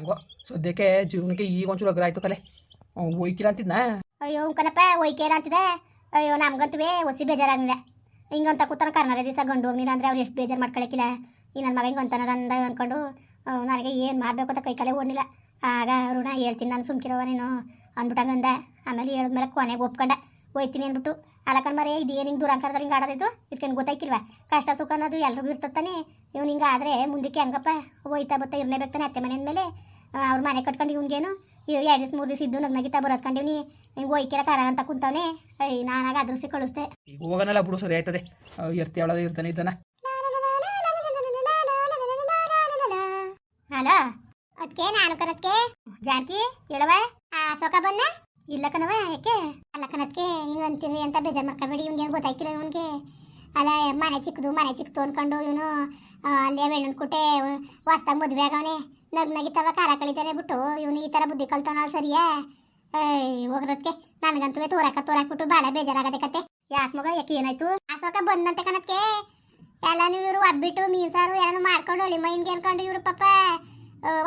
ಹೆಂಗೋ? ಸದ್ಯಕ್ಕೆ ಜೀವನಕ್ಕೆ ಈಗ ಒಂಚೂರು ಅಗ್ರ ಆಯ್ತು ಕಲೆ. ಒಯ್ಕಿಲ್ಲ ಅಂತಿದ್ನ? ಅಯ್ಯೋ ಕಣಪ್ಪ ಒಯ್ಕೇರ ಅಂತಿದೆ. ಅಯ್ಯೋ, ನಮ್ಗಂತೂ ಒಸಿ ಬೇಜಾರಾಗಿಲ್ಲ ಹಿಂಗಂತ ಕೂತಾನ ಕರ್ನಾರ ದಿವಸ ಗಂಡು ಹೋಗ್ಲಿಲ್ಲ ಅಂದ್ರೆ ಅವ್ರು ಎಷ್ಟು ಬೇಜಾರು ಮಾಡ್ಕೊಳಕಿಲ್ಲ. ಈ ನನ್ನ ಮಗ ಹಿಂಗೆ ಅಂತಾನ ಅಂದ ಅಂದ್ಕೊಂಡು ನನಗೆ ಏನು ಮಾಡಬೇಕು ಅಂತ ಕೈ ಕಾಲೇ ಓಡಲಿಲ್ಲ. ಆಗ ಋಣ ಹೇಳ್ತೀನಿ, ನಾನು ಸುಮ್ಕಿರೋವ ನೀನು ಅಂದ್ಬಿಟ್ಟಂಗಂದ ಆಮೇಲೆ ಹೇಳಿದ್ಮೇಲೆ ಕೊನೆಗೆ ಒಪ್ಕೊಂಡ. ಹೋಯ್ತೀನಿ ಅಂದ್ಬಿಟ್ಟು. ಅಲಕನ್ ಮರೇ ಇದು ಏನು ಹಿಂಗೆ ದುರಂಕಾರದಲ್ಲಿ ಹಿಂಗೆ ಆಡೋದಿದ್ದು? ಇದಕ್ಕೇನು ಗೊತ್ತಾಯ್ಕಿಲ್ವ? ಕಷ್ಟ ಸುಖ ಅನ್ನೋದು ಎಲ್ರಿಗೂ ಇರ್ತತ್ತಾನೆ ಇವ್ನು ಹಿಂಗೆ ಆದರೆ ಮುಂದಕ್ಕೆ ಹೆಂಗಪ್ಪ ಹೋಯ್ತಾ ಬತ್ತಾ ಇರಲೇಬೇಕಾನೆ ಅತ್ತೆ ಮನೆ ಮೇಲೆ ಅವ್ರ ಮನೆ ಕಟ್ಕೊಂಡು ಇವ್ನಿಗೇನು? ಎರಡು ದಿವಸ ಮೂರು ದಿವಸ ಇದ್ದು ನಗ್ನಗಿತ ನೀ ಹಿಂಗೆ ಒಯ್ಕಿರ ಕಾರ ಅಂತ ಕುಂತವನೆ. ಐ ನಾನಾಗ ಅದ್ರಸಿ ಕಳಿಸ್ದೆ. ಈಗ ಹೋಗೋನಲ್ಲ ಬಿಡು ಸರಿ ಆಯ್ತದೆ. ಅವಳದ ಇರ್ತಾನೆ ಇದ್ದಾನ. ಹಲೋ? ಅದಕ್ಕೆ ನಾನು ಕನಕ್ಕೆ ಜಾನಕಿ ಹೇಳವ ಆ ಸೊಕ ಬನ್ನ ಇಲ್ಲ ಕಣವ ಯಾಕೆ? ಅಲ್ಲ ಕಣಕ್ಕೆ ಹಿಂಗೆ ಅಂತೀರಿ ಅಂತ ಬೇಜಾರು ಮಾಡ್ಕೋಬೇಡಿ ಇವ್ನಿಗೆ ಏನು ಗೊತ್ತಾಯ್ತಿಲ್ಲ ಇವನಿಗೆ. ಅಲ್ಲ ಮನೆ ಚಿಕ್ಕದು ಮನೆ ಚಿಕ್ಕದು ಅನ್ಕೊಂಡು ಇವನು ಅಲ್ಲೇ ಬೆಣ್ಣನ್ ಕುಟೆ ಹೊಸ್ದಾಗ ಮದುವೆ ಆಗವನೆ. ನಗ್ ನಗಿತವ ಕಾಲ ಕಳಿತಾರೆ ಬಿಟ್ಟು, ಇವನು ಈ ಥರ ಬುದ್ಧಿ ಕಲ್ತವನ ಸರಿಯಾ? ಹೋಗ್ರದ್ಕೆ? ನನಗಂತೂ ತೋರಾಕ ಬಿಟ್ಟು ಭಾಳ ಬೇಜಾರಾಗದೆ ಕತೆ. ಯಾಕೆ ಮಗ, ಯಾಕೆ ಏನಾಯ್ತು? ಅಸೋಕ ಬಂದಂತೆ ಕಣಕ್ಕೆ ಎಲ್ಲ ನೀವು ಇವರು ಒಬ್ಬಿಟ್ಟು ಮೀನ್ ಸಾರು ಏನೋ ಮಾಡ್ಕೊಂಡು ಹೊಳಿ ಮೈನ್ಗೆ ಅನ್ಕೊಂಡು ಇವರು ಪಾಪ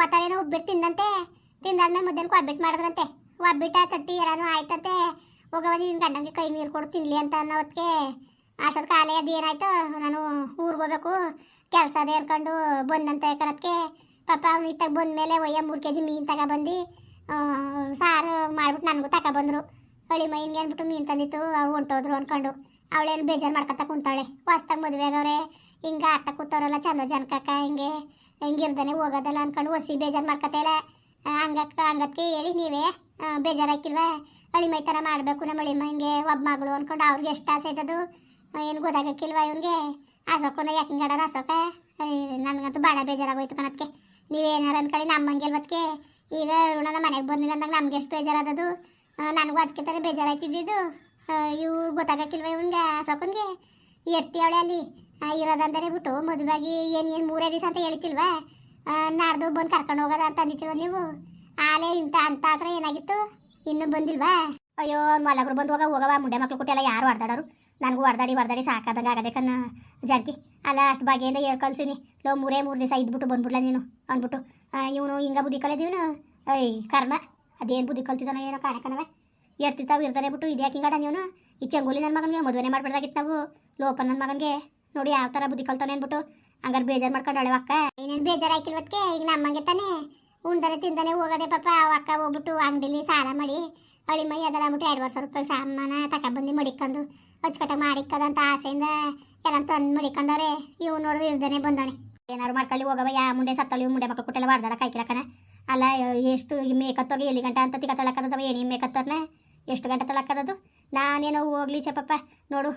ಒತ್ತಾರೇನೋ ಉಬ್ಬಿಟ್ಟು ತಿಂದಂತೆ. ತಿಂದಾದ್ಮೇಲೆ ಮುದ್ದೆನ ಒಬ್ಬಿಟ್ಟು ಮಾಡಿದ್ರಂತೆ. ಒಬ್ಬಿಟ್ಟ ತಟ್ಟಿ ಎಲ್ಲಾನು ಆಯ್ತಂತೆ. ಹೋಗವ ನಿನ್ನ ಗಂಡಂಗೆ ಕೈ ನೀರು ಕೊಡು, ತಿನ್ಲಿ ಅಂತ ಅನ್ನೋದಕ್ಕೆ ಅಷ್ಟೊತ್ತು ಕಾಲೇ ಅದು ಏನಾಯ್ತು? ನಾನು ಊರಿಗೆ ಹೋಗ್ಬೇಕು. ಕೆಲಸ ಅದೇ ಬಂದಂತೆ ಕರತ್ಗೆ ಪಾಪ ಅವ್ನು ಇತ್ತಾಗ ಬಂದ್ಮೇಲೆ ಒಯ್ಯ ಮೂರು ಕೆ ಜಿ ಮೀನು ತಗೊಬಂದು ಸಾರು ಮಾಡ್ಬಿಟ್ಟು ನನಗೂ ತಗೊಬಂದ್ರು. ಹೊಳಿ ಮೈನ್ಗೆ ಅಂದ್ಬಿಟ್ಟು ಮೀನು ತಂದಿತ್ತು? ಅವ್ರು ಹೊಂಟೋದ್ರು ಅಂದ್ಕೊಂಡು ಅವಳೇನು ಬೇಜಾರು ಮಾಡ್ಕೊತ ಕುಂತಾಳೆ. ಹೊಸ್ದಾಗ ಮದುವೆ ಆಗವ್ರೆ. ಹಿಂಗೆ ಆಡ್ತಾ ಕೂತವ್ರಲ್ಲ ಚಂದ ಜನಕಕ್ಕ, ಹಿಂಗೆ, ಹಿಂಗಿರ್ದಾನೆ ಹೋಗೋದಲ್ಲ ಅಂದ್ಕೊಂಡು ಒಸಿ ಬೇಜಾರು ಮಾಡ್ಕೊತಾಯಿಲ್ಲ ಹಂಗಕ್ಕ ಹಂಗಕ್ಕೆ ಹೇಳಿ ನೀವೇ ಬೇಜಾರಾಕಿಲ್ವಾ ಅಳಿ ಮೈ ಥರ ಮಾಡಬೇಕು ನಮ್ಮ ಅಳಿ ಮೈನ್ಗೆ ಒಬ್ಬ ಮಗಳು ಅಂದ್ಕೊಂಡು ಅವ್ರಿಗೆ ಎಷ್ಟು ಆಸೆ ಇದ್ದದು ಏನು ಗೊತ್ತಾಗಕ್ಕಿಲ್ವಾ ಇವನಿಗೆ? ಆಸೋಕೊಂಡು ಯಾಕೆ ಹಿಂಗಾಡೋದು ಅಸೋಕ ನನಗಂತೂ ಭಾಳ ಬೇಜಾರಾಗೋಯ್ತು ಕಣಕ್ಕೆ ನೀವೇನಾರು ನಮ್ಮ ನಮ್ಮಂಗೆ ಇವತ್ತಿಗೆ ಈಗ ಋಣನ ಮನೆಗೆ ಬಂದಿಲ್ಲ ಅಂದಾಗ ನಮ್ಗೆ ಎಷ್ಟು ಬೇಜಾರಾದದು? ನನಗೂ ಅದಕ್ಕೆ ತಾನೇ ಬೇಜಾರಾಯ್ತಿದ್ದಿದ್ದು ಇವು ಗೊತ್ತಾಗಕ್ಕಿಲ್ವ ಇವನ್ಗೆ ಸೊಕ್ಕನ್ಗೆ ಎರ್ತಿ ಅವಳೆ ಅಲ್ಲಿ. ಇರೋದಂದರೆ ಬಿಟ್ಟು ಮದುವೆಗೆ ಏನು ಏನು ಮೂರೇ ದಿವಸ ಅಂತ ಹೇಳ್ತಿಲ್ವಾ? ನಾಡ್ದು ಬಂದು ಕರ್ಕೊಂಡು ಹೋಗೋದ ಅಂತ ಅಂದಿತ್ತಿಲ್ವ ನೀವು? ಆಲೆ ಇಂಥ ಅಂತ ಹತ್ರ ಏನಾಗಿತ್ತು? ಇನ್ನೂ ಬಂದಿಲ್ವಾ? ಅಯ್ಯೋ ಮಲಗರು ಬಂದು ಹೋಗ ಹೋಗವ ಮುಂಡೆ ಮಕ್ಳು ಕೊಟ್ಟೆಲ್ಲ ಯಾರು ಹೊಡೆದಾಡೋರು ನನಗೂ ಹೊಡ್ದಾಡಿ ಹೊಡ್ದಾಡಿ ಸಾಕಾದಂಗೆ ಆಗದೆ ಕನ್ನ ಜಾನಕಿ ಅಲ್ಲ, ಅಷ್ಟು ಬಗೆಯಿಂದ ಹೇಳ್ಕೊಳ್ಸೀನಿ. ಲೋ, ಮೂರೇ, ಮೂರು ದಿವಸ ಇದ್ಬಿಟ್ಟು ಬಂದ್ಬಿಡ್ಲ ನೀನು, ಅಂದ್ಬಿಟ್ಟು. ಇವನು ಹಿಂಗೆ ಬುದ್ಧಿ ಐ ಕರ್ಮ. ಅದೇನು ಬುದ್ಧಿ ಕಲ್ತಿದ್ದಾನೋ ಏನೋ ಕಾಣಕನವ ಎರ್ತಿತ್ತಾವ ಇರ್ತಾರೆ ಬಿಟ್ಟು ಇದ್ಯಾಕೆ ಹಿಂಗಾಡ ನೀನು ಈ ಚಂಗೋಲಿ ನನ್ನ ಮಗನಿಗೆ ಮದುವೆನೇ ಮಾಡ್ಬಿಡ್ದಾಗಿತ್ತು ನಾವು. ಲೋಪ ನನ್ನ ಮಗನಿಗೆ. ನೋಡಿ ಯಾವ ಥರ ಬುದ್ಧಿ ಕಲ್ತಾನೆ ಅಂದ್ಬಿಟ್ಟು. ಹಂಗಾರೆ ಬೇಜಾರು ಮಾಡ್ಕೊಂಡು ಅಕ್ಕ. ಏನೇನು ಬೇಜಾರು ಈಗ ನಮ್ಮಂಗೆ ತಾನೇ. ಉಂಡನೆ ತಿಂದನೆ ಹೋಗೋದೆ ಪಾಪ ಅಕ್ಕ ಹೋಗ್ಬಿಟ್ಟು ಅಂಗಡಿಲಿ ಸಾಲ ಮಾಡಿ ಹಳಿ ಮೈ ಅದೆಲ್ಲ ಬಿಟ್ಟು ಎರಡು ವರ್ಷ ರೂಪಾಯಿ ಸಾಮಾನ ತಗೊಬಂದು ಮಡಿಕೊಂಡು ಅಚ್ಚುಕಟ್ಟಾಗಿ ಮಾಡಿಕ್ಕದಂತ ಆಸೆಯಿಂದ ಎಲ್ಲ ತಂದು ಮಡಿಕೊಂಡವ್ರೆ. ಇವ್ ನೋಡಿದ್ರೆ ಇರ್ದಾನೆ ಬಂದವನೆ. ಏನಾರು ಮಾಡ್ಕೊಳ್ಳಿ ಹೋಗವ ಯಾ ಮುಂಡೆ ಸತ್ತಳಿ ಮುಂಡೆ ಮಕ್ಕಳು ಕೊಟ್ಟೆಲ್ಲ ಬಾರ್ದಾಡ ಕಾಯ್ಕಿಲಕನ ಅಲ್ಲ, ಎಷ್ಟು ಮೇಕತ್ತೋಗಿ ಎಲ್ಲಿ ಗಂಟೆ ಅಂತ ತಿಕ್ಕ ತೊಳಕದವ ಏಣಿ ಮೇಕತ್ತೋರ್ನ ಎಷ್ಟು ಗಂಟೆ ತೊಳಕದದು ನಾನೇನೋ ಹೋಗ್ಲಿ ಚಪ್ಪಪ್ಪ. ನೋಡು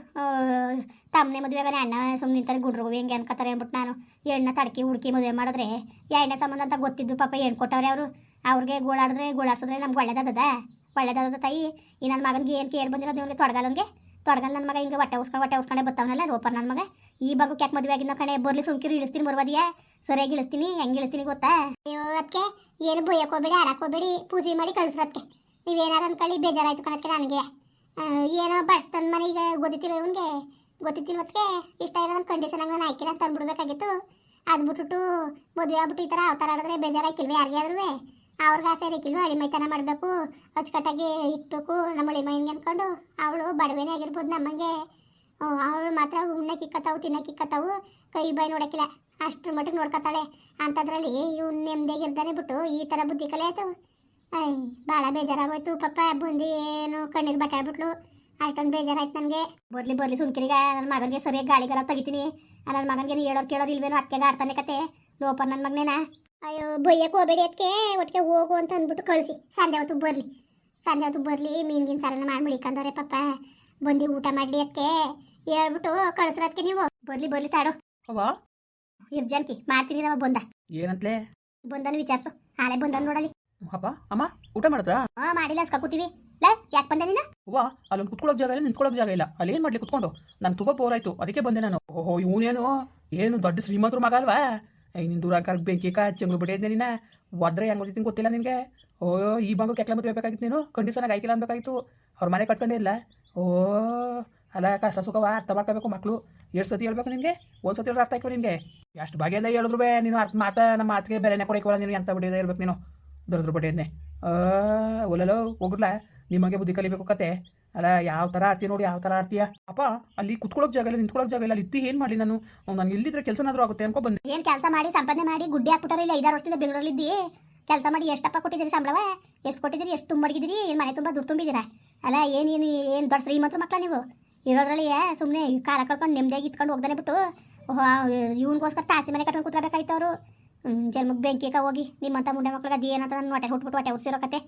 ತಮ್ಮನೆ ಮದುವೆಗಾನೆ ಅಣ್ಣ ಸುಮ್ಮನೆ ನಿಂತಾರೆ ಹೋಗಿ ಹೆಂಗೆ ಅನ್ಕೋತಾರೆ ಅಂದ್ಬಿಟ್ಟು ನಾನು ಎಣ್ಣೆ ತಡ್ಕಿ ಹುಡುಕಿ ಮದುವೆ ಮಾಡಿದ್ರೆ ಎಣ್ಣೆ ಸಂಬಂಧ ಅಂತ ಗೊತ್ತಿದ್ದು ಪಾಪ ಏನು ಕೊಟ್ಟವ್ರೆ ಅವರು. ಅವ್ರಿಗೆ ಗೋಳಾಡಿದ್ರೆ ಗೋಳಾಡ್ಸಿದ್ರೆ ನಮ್ಗೆ ಒಳ್ಳೇದದ ಒಳ್ಳೇದದ ತಾಯಿ. ಈ ನನ್ನ ಮಗನಿಗೆ ಏನು ಕೇಳಿ ಬಂದಿರೋದು ಇವನಿಗೆ? ತೊಡಗಲ್ಲಂಗೆ ತೊಡಗಲ್ಲ ನನ್ನ ಮಗ ಹಿಂಗೆ ಹೊಟ್ಟೆ ಉಸ್ಕೊಂಡು ಹೊಟ್ಟೆ ಉಸ್ಕೊಂಡೆ ಬತ್ತವನಲ್ಲ ಲೋಪರ್ ನನ್ನ ಮಗ. ಈ ಬಗ್ಗೆ ಕ್ಯಾಕ್ ಮದುವೆ ಆಗಿನ ಕಣೆ? ಬರ್ಲಿ ಸುಮ್ಕಿರು, ಇಳಿಸ್ತೀನಿ ಬರುವದಿಯಾ ಸರಿಯಾಗಿ ಇಳಿಸ್ತೀನಿ, ಹೆಂಗೆ ಇಳಿಸ್ತೀನಿ ಗೊತ್ತಾ? ಅಯ್ಯೋ ಅದಕ್ಕೆ ಏನು ಭಯಕ್ಕೆ ಹೋಗ್ಬೇಡಿ ಆಡಕ್ಕೆ ಹೋಗ್ಬೇಡಿ, ಪೂಜೆ ಮಾಡಿ ಕಳಿಸ್ರದಕ್ಕೆ ನೀವೇನಾರು ಅನ್ಕೊಳ್ಳಿ, ಬೇಜಾರಾಯ್ತು ಕಣಕ್ಕೆ ನನಗೆ. ಏನೋ ಬಡ್ಸ್ತಂದು ಮನೆ ಈಗ ಗೊತ್ತಿತ್ತಿಲ್ಲ ಇವನಿಗೆ? ಗೊತ್ತಿತ್ತಿಲ್ಲ ಮತ್ತೆ ಇಷ್ಟ ಇರೋ ಒಂದು ಕಂಡೀಷನ್ ನಾನು ಆಯ್ಕಿಲ್ಲ ಅಂತ ಅಂದ್ಬಿಡ್ಬೇಕಾಗಿತ್ತು. ಅದು ಬಿಟ್ಬಿಟ್ಟು ಮದುವೆ ಆಗ್ಬಿಟ್ಟು ಈ ಥರ ಅವತಾರ ಆಡಿದ್ರೆ ಬೇಜಾರಾಕಿಲ್ವ ಯಾರಿಗೆ ಆದ್ರೂ ಅವ್ರಿಗೆ ಆಸೆ ಇರಕ್ಕಿಲ್ವ ಹಳಿ ಮೈತನ ಮಾಡಬೇಕು, ಅಚ್ಚುಕಟ್ಟಾಗಿ ಇಟ್ಬೇಕು ನಮ್ಮ ಹಳಿ ಮೈನ್ಗೆ ಅಂದ್ಕೊಂಡು ಅವಳು ಬಡವೇನೇ ಆಗಿರ್ಬೋದು ನಮ್ಮಂಗೆ. ಅವಳು ಮಾತ್ರ ಉಣ್ಣಕ್ಕೆ ಇಕ್ಕತ್ತಾವು ತಿನ್ನಕ್ಕೆ ಇಕ್ಕತ್ತಾವು ಕೈ ಬಾಯಿ ನೋಡಕ್ಕಿಲ್ಲ ಅಷ್ಟ್ರ ಮಟ್ಟಿಗೆ ನೋಡ್ಕೊತಾಳೆ. ಅಂಥದ್ರಲ್ಲಿ ಇವ್ನು ನೆಮ್ಮದಿಯಾಗಿರ್ದಾನೆ ಬಿಟ್ಟು ಈ ಥರ ಬುದ್ಧಿ ಕಲೆ ಆಯ್ತು. ಐ ಭಾಳ ಬೇಜಾರಾಗೋಯ್ತು ಪಪ್ಪ. ಬುಂದಿ ಏನು ಕಣ್ಣೀರು ಬಟ್ಟಾಡ್ಬಿಟ್ಲು ಅಷ್ಟೊಂದು ಬೇಜಾರಾಯ್ತು ನನಗೆ. ಬರ್ಲಿ ಬರ್ಲಿ ಸುಮ್ಕಿರಿಗ. ನನ್ನ ಮಗನಿಗೆ ಸರಿಯಾಗಿ ಗಾಳಿಗೆಲ್ಲ ತೆಗಿತೀನಿ. ನನ್ನ ಮಗನಿಗೆ ಹೇಳೋರು ಕೇಳೋರು ಇಲ್ವೇನೋ ಅದಕ್ಕೆ ಆಡ್ತಾನೆ ಕತೆ. ಲೋಪ ನನ್ನ ಮಗನೇನ. ಅಯ್ಯೋ ಬೈಯಕ್ಕೆ ಹೋಗಬೇಡಿ ಅದಕ್ಕೆ ಒಟ್ಟಿಗೆ ಹೋಗು ಅಂತ ಅಂದ್ಬಿಟ್ಟು ಕಳಿಸಿ. ಸಂಜೆ ಹೊತ್ತು ಬರಲಿ. ಸಂಜೆ ಹೊತ್ತು ಬರಲಿ. ಮೀನ್ಗಿನ ಸಾರೆಲ್ಲ ಮಾಡಿ ಮಡಿಕಂದವ್ರೆ ಪಾಪ ಬಂದು ಊಟ ಮಾಡಲಿ ಅದಕ್ಕೆ ಹೇಳ್ಬಿಟ್ಟು ಕಳಿಸ್ರದಕ್ಕೆ ನೀವು. ಬರ್ಲಿ ಬರ್ಲಿ ತಾಡು. ಅವ್ವ? ಇರ್ಜನ್ಕಿ ಮಾಡ್ತೀನಿ ನಮ್ಮ ಬಂದ. ಏನಂತಲೇ? ಬಂದನು ವಿಚಾರಿಸು. ಹಾಲೆ ಬಂದನು ನೋಡಲಿ. ಅಪ್ಪ ಅಮ್ಮ ಊಟ ಮಾಡಿದ್ರಾ? ಹಾ ಮಾಡಿಲ್ಲ ಅಸ್ಕ ಕೂತೀವಿ. ಲೇ ಯಾಕೆ ಬಂದೆ ನೀನು? ಅವ್ವ ಅಲ್ಲೊಂದು ಕುತ್ಕೊಳ್ಳೋಕೆ ಜಾಗ ಇಲ್ಲ ನಿಂತ್ಕೊಳ್ಳೋಕೆ ಜಾಗ ಇಲ್ಲ. ಅಲ್ಲಿ ಏನು ಮಾಡ್ಲಿ ಕುತ್ಕೊಂಡು? ನಂಗೆ ತುಂಬ ಬೋರ್ ಆಯ್ತು. ಅದಕ್ಕೆ ಬಂದೆ ನಾನು. ಓಹೋ ಇವನೇನು? ಏನು ದೊಡ್ಡ ಶ್ರೀಮಂತರು ಮಗ ಅಲ್ವಾ? ನಿನ್ನ ದೂರ ಬೆಂಕಿ ಕಾ ಚೆಂಗ್ಳು ಬಿಟ್ಟಿದ್ದೆ ನೀನು. ಒದ್ರೆ ಹೆಂಗ್ ಗೊತ್ತಿತ್ತು ಗೊತ್ತಿಲ್ಲ ನಿನಗೆ? ಓ ಈ ಬಂಗು ಕೆಟ್ಲ ಮತ್ತೆ ಬೇಕಾಗಿತ್ತು ನೀನು? ಕಂಡೀಷನಾಗಿ ಆಯ್ಕಿಲ್ಲ ಅನ್ಬೇಕಾಗಿತ್ತು. ಅವ್ರ ಮನೆ ಕಟ್ಕೊಂಡೇ ಇಲ್ಲ. ಓ ಅಲ್ಲ ಕಷ್ಟ ಸುಖವ ಅರ್ಥ ಮಾಡ್ಕೋಬೇಕು ಮಕ್ಕಳು ಎಷ್ಟು ಸತಿ ಹೇಳ್ಬೇಕು ನಿನಗೆ? ಒಂದು ಸತಿ ಅರ್ಥ ಆಯ್ತು ನಿನಗೆ? ಎಷ್ಟು ಬಗೆಯಿಂದ ಹೇಳಿದ್ರು ಬೇ ನೀನು ಅರ್ಥ ಮಾತಾ ನಮ್ಮ ಮಾತಿಗೆ ಬೆಲೆನೇ ಕೊಡೋಕೆ ನೀನು ಎಂತ ಬಿಟ್ಟಿದೆ ಹೇಳ್ಬೇಕು ನೀನು. ದೊಡ್ಡ ಆ ಒಲಲೋ ಹೋಗ್ರಲ್ಲ ನಿಮಗೆ ಬುದ್ಧಿ ಕಲಿಬೇಕು ಕತೆ. ಅಲ್ಲ, ಯಾವ ಥರ ಆಡ್ತೀಯ ನೋಡಿ, ಯಾವ ಥರ ಆಡ್ತೀಯ? ಅಪ್ಪ, ಅಲ್ಲಿ ಕುತ್ಕೊಳ್ಳೋಕೆ ಜಾಗ ಇಲ್ಲ ನಿಂತ್ಕೊಳ್ಳೋಕೆ ಜಾಗ ಇಲ್ಲ, ಅಲ್ಲಿ ಇತ್ತಿ ಏನು ಮಾಡಲಿ ನಾನು? ನಾನು ಇಲ್ಲಿದ್ರೆ ಕೆಲಸನಾದರೂ ಆಗುತ್ತೆ ಅನ್ಕೊ ಬಂದೆ. ಏನು ಕೆಲಸ ಮಾಡಿ, ಸಂಪಾದನೆ ಮಾಡಿ, ಗುಡ್ಡೆ ಹಾಕ್ಬಿಟ್ಟಾರೆ ಇಲ್ಲ, ಐದಾರು ವರ್ಷದಿಂದ ಬೆಂಗಳೂರಲ್ಲಿ ಇದ್ದಿ? ಕೆಲಸ ಮಾಡಿ ಎಷ್ಟಪ್ಪ ಕೊಟ್ಟಿದ್ದೀರಿ ಸಂಬಳವ? ಎಷ್ಟು ಕೊಟ್ಟಿದ್ದೀರಿ? ಎಷ್ಟು ತುಂಬ ಏನು ಮನೆ ತುಂಬ ದುಡ್ಡು ತುಂಬಿದ್ದೀರಾ? ಅಲ್ಲ ಏನೇನು ಏನು ದೊಡ್ಡ ಶ್ರೀಮಂತರ ಮಕ್ಕಳ ನೀವು? ಇರೋದ್ರಲ್ಲಿ ಸುಮ್ಮನೆ ಕಾಲ ಕಳ್ಕೊಂಡು ನೆಮ್ಮದಿಯಾಗಿ ಇತ್ಕೊಂಡು ಹೋಗ್ದಾನೆ ಬಿಟ್ಟು ಇವನಿಗೋಸ್ಕರ ತಾಸಿ ಮನೆ ಕಟ್ಕೊಂಡು ಕೂತ್ಕೋಬೇಕಾಯ್ತು ಅವರು. ಜನ್ಮಕ್ಕೆ ಬೆಂಕಿಗೆ ಹೋಗಿ. ನಿಮ್ಮಂಥ ಮುಂಡೆ ಮಕ್ಳಿಗೆ ಅದು ಏನಂತ ನನ್ನ ಹೊಟ್ಟೆ ಹುಟ್ಬಿಟ್ಟು ಹೊಟ್ಟೆ ಉರ್ಸಿರೋ ಕತೆ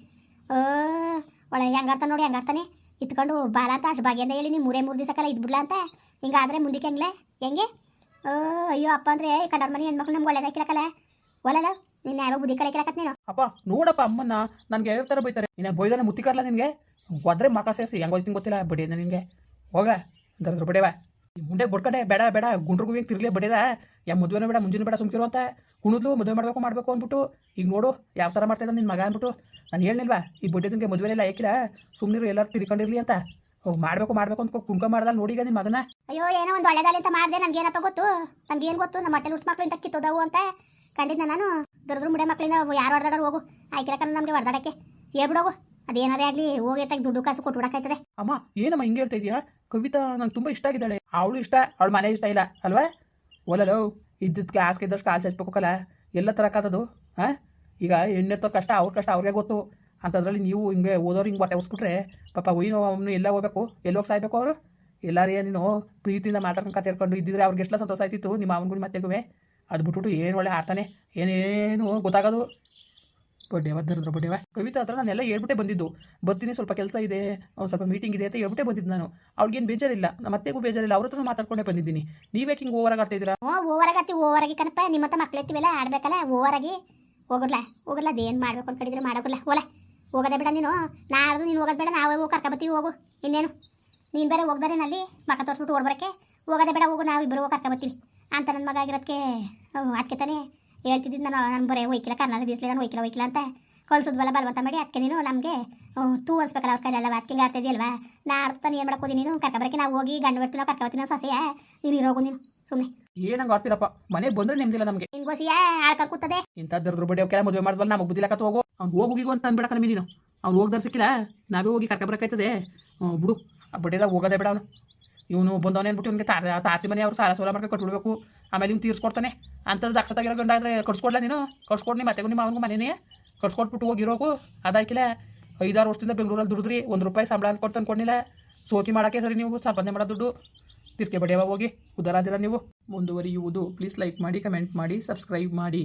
ಒಳ್ಳೆ ಹೆಂಗಾಡ್ತಾನೆ ನೋಡಿ ಹೆಂಗಾಡ್ತಾನೆ ಇತ್ಕೊಂಡು ಬಾಲ ಅಂತ ಅಷ್ಟು ಭಾಗ್ಯಂದ ಹೇಳಿ ನೀವು ಮೂರೇ ಮೂರು ದಿವಸಕ್ಕೆಲ್ಲ ಇದ್ಬಿಡ್ಲ ಅಂತ. ಹಿಂಗಾದ್ರೆ ಮುಂದಕ್ಕೆ ಹೆಂಗ್ಲೆ? ಹೆಂಗೆ? ಅಯ್ಯೋ, ಅಪ್ಪ ಅಂದ್ರೆ ಕಡರ್ ಮನೆ ಹೆಣ್ಮಕ್ಳು ನಮ್ಗೆ ಒಳ್ಳೇದಾಕಿಲಕಲ್ಲ ಒಲ್ಲಲ್ಲ, ನಿನ್ನ ಯಾವಾಗ ಬುದ್ಧಿ ಕಲಿಕಲಕತ್ ನೀನು. ಅಪ್ಪ, ನೋಡಪ್ಪ ಅಮ್ಮನ್ನ. ನನಗೆ ಯಾವ ಥರ ಬೈತಾರೆ? ನೀನು ಬೈದಾನೆ ಮುತ್ತಿಕಾರಲ್ಲ ನಿನಗೆ? ಹೋದ್ರೆ ಮಕ್ಕ ಸೇರಿಸಿ, ಹೆಂಗೆ ಹೋಯ್ತೀನಿ ಗೊತ್ತಿಲ್ಲ ಬಡಿಯದ ನಿನಗೆ. ಹೋಗ ದರದ್ರ ಬಡಿಯವ ಮುಂದೆ ಬಡ್ಕಡೆ, ಬೇಡ ಬೇಡ ಗುಂಡ್ರಿಗೂ ತಿರ್ಲಿ ಬಡಿದ. ಯಾ, ಮದುವೆನೂ ಬೇಡ, ಮುಂಜಾನೆ ಬೇಡ ಸುಮ್ಕಿರು ಅಂತ. ಕುಣಿದ್ಲು ಮದುವೆ ಮಾಡಬೇಕು ಮಾಡಬೇಕು ಅಂದ್ಬಿಟ್ಟು ಈಗ ನೋಡು ಯಾವ ಥರ ಮಾಡ್ತಾ ನಿನ್ನ ಮಗ ಅಂದ್ಬಿಟ್ಟು. ನಾನು ಹೇಳಿಲ್ವಾ ಈ ಬುಟ್ಟಿದಂಗೆ ಮದುವೆ ಇಲ್ಲ ಯಾಕಿಲ್ಲ ಸುಮ್ಮನೆ ಎಲ್ಲರೂ ತಿಳ್ಕೊಂಡಿರಲಿ ಅಂತ. ಹೋಗಿ ಮಾಡಬೇಕು ಮಾಡಬೇಕು ಅಂತ ಕುಣ್ಕ ಮಾಡ್ದ ನೋಡಿಗ ಈಗ ನಿನ್ನ ಮಗನ. ಅಯ್ಯೋ ಏನೋ ಒಂದು ಒಳ್ಳೇದಾಲಿ ಅಂತ ಮಾಡಿದೆ ನನಗೆ ಏನಪ್ಪ ಗೊತ್ತು? ನಮ್ಗೆ ಏನು ಗೊತ್ತು? ನಮ್ಮ ಮಟ್ಟೆ ಹುಡ್ಸ್ ಮಕ್ಳು ಇಂತ ಕಿತ್ತೋದವು ಅಂತ. ಕಂಡಿದ್ದೆ ನಾನು ದೊಡ್ಡ ಮುಡೆ ಮಕ್ಕಳಿಂದ ಯಾರು ಹೊಡೆದಾಡೋರು ಹೋಗು. ಆಯ್ಕಿರಕ ನಮಗೆ ಹೊಡೆದಾಡಕ್ಕೆ. ಹೇಳ್ಬಿಡೋಗು ಅದೇನಾರೇ ಆಗಲಿ ಹೋಗಿರ್ತಾಗ ದುಡ್ಡು ಕಾಸು ಕೊಟ್ಟು ಬಿಡಕ್ಕಾಯ್ತದೆ. ಅಮ್ಮ ಏನಮ್ಮ ಹಿಂಗೆ ಹೇಳ್ತಾ ಇದೀಯಾ? ಕವಿತಾ ನಂಗೆ ತುಂಬ ಇಷ್ಟ ಆಗಿದ್ದಾಳೆ. ಅವಳು ಇಷ್ಟ ಅವಳು ಮನೆ ಇಷ್ಟ ಇಲ್ಲ ಅಲ್ವಾ? ಒಲ್ಲಲೋ ಇದ್ದಕ್ಕೆ ಆಸೆ ಇದ್ದಷ್ಟು ಕಾಲು ಹಚ್ಬೇಕಲ್ಲ ಎಲ್ಲ ತರಕಾದದು ಹಾಂ? ಈಗ ಎಣ್ಣೆತ್ತೋ ಕಷ್ಟ, ಅವ್ರ ಕಷ್ಟ, ಅವ್ರಿಗೆ ಗೊತ್ತು. ಅಂಥದ್ರಲ್ಲಿ ನೀವು ಹಿಂಗೆ ಓದೋರು ಹಿಂಗೆ ಬಟ್ಟೆ ಹೊಸ್ಬಿಟ್ರೆ ಪಾಪ ಒಯ್ನೋ ಅವನು ಎಲ್ಲ ಹೋಗ್ಬೇಕು. ಎಲ್ಲೋಗಿ ಸಾಯ್ಬೇಕು ಅವರು? ಎಲ್ಲರೂ ನೀನು ಪ್ರೀತಿಯಿಂದ ಮಾತಾಡ್ಕೊಂಡು ಕತೆ ಹೇಳ್ಕೊಂಡು ಇದ್ದಿದ್ರೆ ಅವ್ರಿಗೆ ಎಷ್ಟು ಸಂತೋಷ ಆಯ್ತಿತ್ತು? ನಿಮ್ಮ ಅವನಿಗೂ ಮತ್ತೆಗುವೆ? ಅದು ಬಿಟ್ಬಿಟ್ಟು ಏನು ಒಳ್ಳೆ ಆಡ್ತಾನೆ ಏನೇನು ಗೊತ್ತಾಗೋದು. ಬಡ್ಡೆವ ದರಿದ್ರ ಬಡ್ಡೆವ ಕವಿತಾ ಹತ್ರ ನಾನೆಲ್ಲ ಹೇಳ್ಬಿಟ್ಟೆ ಬಂದಿದ್ದು. ಬರ್ತೀನಿ, ಸ್ವಲ್ಪ ಕೆಲಸ ಇದೆ ಸ್ವಲ್ಪ ಮೀಟಿಂಗ್ ಇದೆ ಅಂತ ಹೇಳ್ಬಿಟ್ಟೆ ಬಂದಿದ್ದು ನಾನು. ಅವ್ಳಿಗೇನು ಬೇಜಾರಿಲ್ಲ ಮತ್ತೆಗೂ ಬೇಜಾರಿಲ್ಲ, ಅವ್ರ ಹತ್ರ ಮಾತಾಡ್ಕೊಂಡೆ ಬಂದಿದ್ದೀನಿ. ನೀವೇ ಹಿಂಗೆ ಓವರಾಗಿ ಆಡ್ತಾ ಇದ್ದೀರಾ ಹ್ಞೂ ಓವರ್ ಓವರಾಗಿ ಕನಪ ನಿಮ್ಮ ಹತ್ರ ಮಕ್ಳು ಎತ್ತಿವೆಲ್ಲ ಆಡ್ಬೇಕಲ್ಲ ಓವರಾಗಿ ಹೋಗಲ್ಲ ಹೋಗಲ್ಲ ಅದೇನು ಮಾಡ್ಬೇಕು ಅನ್ಕೊಂಡಿದ್ರೆ ಮಾಡೋಗಲ್ಲ ಓಲ ಹೋಗೋದೇ ಬೇಡ ನೀನು. ನಾಡ್ದು ನೀನು ಹೋಗೋದು ಬೇಡ, ನಾವೇ ಹೋಗಿ ಕರ್ಕೊಬತ್ತೀವಿ ಹೋಗು. ಇನ್ನೇನು? ನೀನು ಬೇರೆ ಹೋಗ್ದಾರೆ ನಲ್ಲಿ ಮಕ್ಕ ತೋರಿಸ್ಬಿಟ್ಟು ಓಡ್ಬರಕ್ಕೆ ಹೋಗೋದೇ ಬೇಡ, ಹೋಗು ನಾವು ಇಬ್ಬರು ಹೋಗಿ ಕರ್ಕೊಬತ್ತೀವಿ ಅಂತ ನನ್ನ ಮಗ ಆಗಿರೋದಕ್ಕೆ ಅದಕ್ಕೆ ತಾನೇ ಹೇಳ್ತಿದ್ದು ನಾನು ನಾನು ಬರೇ ಹೋಯ್ಕಿಲ್ಲ ಕರ್ನಾಟಕ ದಿವಸ ನಾನು ಒಯ್ಕಿಲ್ಲ ಒಯ್ಕಿಲ್ಲ ಅಂತ ಕಳ್ಸೋದ್ವಲ್ಲ ಬಲವಂತ ಮಾಡಿ ಅದಕ್ಕೆ ನೀನು ನಮಗೆ ತೂ ಅನ್ಸ್ಬೇಕಲ್ಲ ಅವ್ರ ಕೈಲೆಲ್ಲ ವಾಕಿಂಗ್ ಅಲ್ವಾ ನಾ ಆಡ್ತಾನೆ ಏನು ಮಾಡ್ಕೋದಿ ನೀನು? ಕರ್ಕೊಬರಕ್ಕೆ ನಾವು ಹೋಗಿ ಗಂಡು ಬಿಡ್ತೀನಿ ನಾವು ಕರ್ಕೊಬತ್ತೀವಿ ನಾವು ಸೊಸೆಯ? ನೀನು ಇರೋಗು ನೀನು ಸುಮ್ಮನೆ ಏನಂಗೆ ಆಡ್ತೀರಪ್ಪ? ಮನೆ ಬಂದ್ರೆ ನೆಮ್ಮದಿಲ್ಲ ನಮಗೆ. ನಿನ್ಗೋಸಿಯ ಆಳ್ಕ ಕೂತದೆ. ಇಂಥ ದರ್ದ್ರ ಬಡ್ಡಿ ಅವ್ಕೆಲ್ಲ ಮದುವೆ ಮಾಡಿದ್ವಲ್ಲ ನಮಗೆ ಕತ್ತು ಹೋಗೋ. ಅವ್ನು ಹೋಗಿ ಅಂತ ಅಂದ್ಬಿಡ ನಮಗೆ ನೀನು. ಅವ್ನು ಹೋಗ್ದಾರ ಸಿಕ್ಕಿಲ್ಲ ನಾವೇ ಹೋಗಿ ಕರ್ಕೊಬರಕಾಯ್ತದೆ ಬಿಡು. ಆ ಬಡ್ಡಿದಾಗ ಹೋಗೋದೇ ಬೇಡ ಅವನು. ಇವನು ಬಂದವನೇ ಅಂದ್ಬಿಟ್ಟು ಇವನಿಗೆ ತಾರ ತಾಸಿ ಮನೆ ಅವ್ರು ಸಾಲ ಸೋಲ ಮಾಡ್ಕೊಂಡು ಕಟ್ಬಿಡ್ಬೇಕು. ಆಮೇಲೆ ಇವ್ನು ತೀರ್ಸ್ಕೊಡ್ತಾನೆ. ಅಂಥದ್ದು ದಕ್ಷತಾಗಿರೋ ಗಂಡ ಆದರೆ ಕಟ್ಸ್ಕೊಡ್ಲ ನೀನು? ಕಟ್ಸ್ಕೊಡ್ ನಿಮ್ಮ ಮತ್ತೆಗೂ ನಿಮ್ಮ ಅವನಿಗೂ ಮನೆಯೇ ಕಟ್ಸ್ಕೊಟ್ಬಿಟ್ಟು ಹೋಗಿರೋಗು ಅದಾಯ್ಕಿಲ್ಲ ಐದಾರು ವರ್ಷದಿಂದ ಬೆಂಗಳೂರಲ್ಲಿ ದುಡಿದ್ರಿ, ಒಂದು ರೂಪಾಯಿ ಸಂಬಳ ಅಂತ ಕೊಡ್ತಾನೆ ಕೊಡ್ಲಿಲ್ಲ ಸೋತಿ ಮಾಡೋಕ್ಕೆ ಸರಿ ನೀವು ಸಂಪಾದನೆ ಮಾಡೋ ದುಡ್ಡು. ತಿರ್ಕೆ ಬಡಿಯವಾಗ ಹೋಗಿ. ಉದಾರಾದಿರ ನೀವು. ಮುಂದುವರಿಯುವುದು. ಪ್ಲೀಸ್ ಲೈಕ್ ಮಾಡಿ ಕಮೆಂಟ್ ಮಾಡಿ ಸಬ್ಸ್ಕ್ರೈಬ್ ಮಾಡಿ.